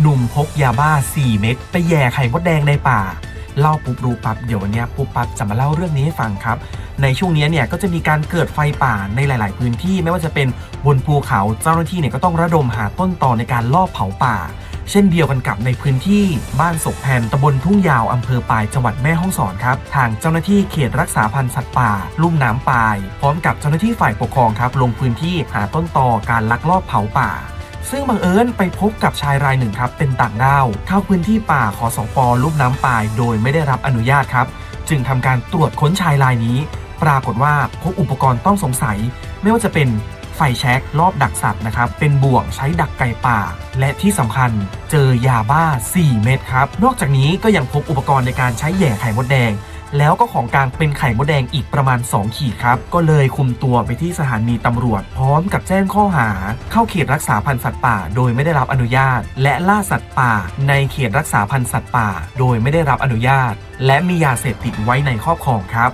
หนุ่มพกยาบ้า 4 เม็ดไปแย่ไข่มดแดงในป่า เล่าปุ๊บรู้ปั๊บเดี๋ยววันนี้ปุ๊บปั๊บจะมาเล่าเรื่องนี้ให้ฟังครับ ในช่วงนี้เนี่ยก็จะมีการเกิดไฟป่าในหลาย ๆ พื้นที่ไม่ว่าจะเป็นบนภูเขาเจ้าหน้าที่เนี่ยก็ต้องระดมหาต้นตอในการลอบเผาป่า เช่นเดียวกันกับในพื้นที่บ้านศกแผ่นตำบลทุ่งยาวอำเภอปายจังหวัดแม่ฮ่องสอนครับทางเจ้าหน้าที่เขตรักษาพันธุ์สัตว์ป่า ลุ่มน้ำปาย พร้อมกับเจ้าหน้าที่ฝ่ายปกครองครับลงพื้นที่หาต้นตอการลักลอบเผาป่า ซึ่งบังเอิญไปพบกับชายรายหนึ่งครับ เป็นต่างด้าวเข้าพื้นที่ป่าขอสองปอลุ่มน้ำปายโดยไม่ได้รับอนุญาตครับ จึงทำการตรวจค้นชายรายนี้ ปรากฏว่าพบอุปกรณ์ต้องสงสัย ไม่ว่าจะเป็นไฟแช็กรอบดักสัตว์นะครับ เป็นบ่วงใช้ดักไก่ป่า และที่สำคัญเจอยาบ้า 4 เม็ดครับ นอกจากนี้ก็ยังพบอุปกรณ์ในการใช้แย่ไข่มดแดง แล้วก็ของกลางเป็นไข่มดแดงอีกประมาณ 2 ขีดครับ ก็เลยคุมตัวไปที่สถานีตำรวจ พร้อมกับแจ้งข้อหา เข้าเขตรักษาพันธุ์สัตว์ป่า โดยไม่ได้รับอนุญาต และล่าสัตว์ป่า ในเขตรักษาพันธุ์สัตว์ป่า โดยไม่ได้รับอนุญาต และมียาเสพติดไว้ในครอบครองครับ